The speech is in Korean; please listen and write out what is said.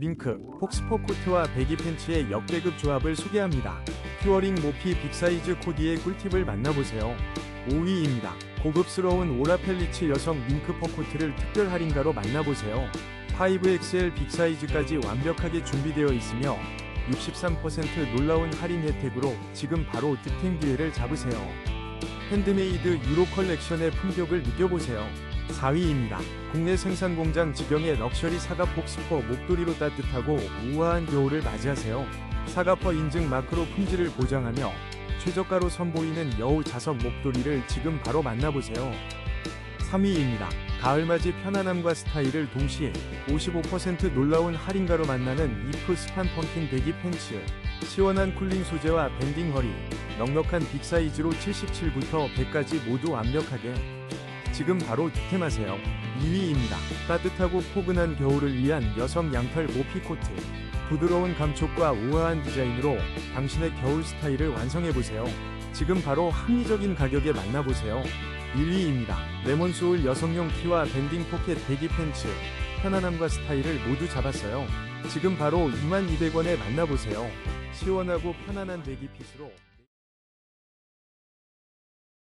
밍크, 폭스퍼 코트와 배기 팬츠의 역대급 조합을 소개합니다. 퓨어링 모피 빅사이즈 코디의 꿀팁을 만나보세요. 5위입니다. 고급스러운 오라펠리츠 여성 밍크 퍼코트를 특별 할인가로 만나보세요. 5XL 빅사이즈까지 완벽하게 준비되어 있으며 63% 놀라운 할인 혜택으로 지금 바로 득템 기회를 잡으세요. 핸드메이드 유로 컬렉션의 품격을 느껴보세요. 4위입니다. 국내 생산 공장 직영의 럭셔리 사과 폭 스퍼 목도리로 따뜻하고 우아한 겨울을 맞이하세요. 사과퍼 인증 마크로 품질을 보장하며 최저가로 선보이는 여우 자석 목도리를 지금 바로 만나보세요. 3위입니다. 가을맞이 편안함과 스타일을 동시에 55% 놀라운 할인가로 만나는 이프 스판 펌킨 배기 팬츠. 시원한 쿨링 소재와 밴딩 허리, 넉넉한 빅 사이즈로 77부터 100까지 모두 완벽하게. 지금 바로 득템하세요. 2위입니다. 따뜻하고 포근한 겨울을 위한 여성 양털 모피 코트. 부드러운 감촉과 우아한 디자인으로 당신의 겨울 스타일을 완성해보세요. 지금 바로 합리적인 가격에 만나보세요. 1위입니다. 레몬소울 여성용 티와 밴딩 포켓 배기 팬츠. 편안함과 스타일을 모두 잡았어요. 지금 바로 2200원에 만나보세요. 시원하고 편안한 배기 핏으로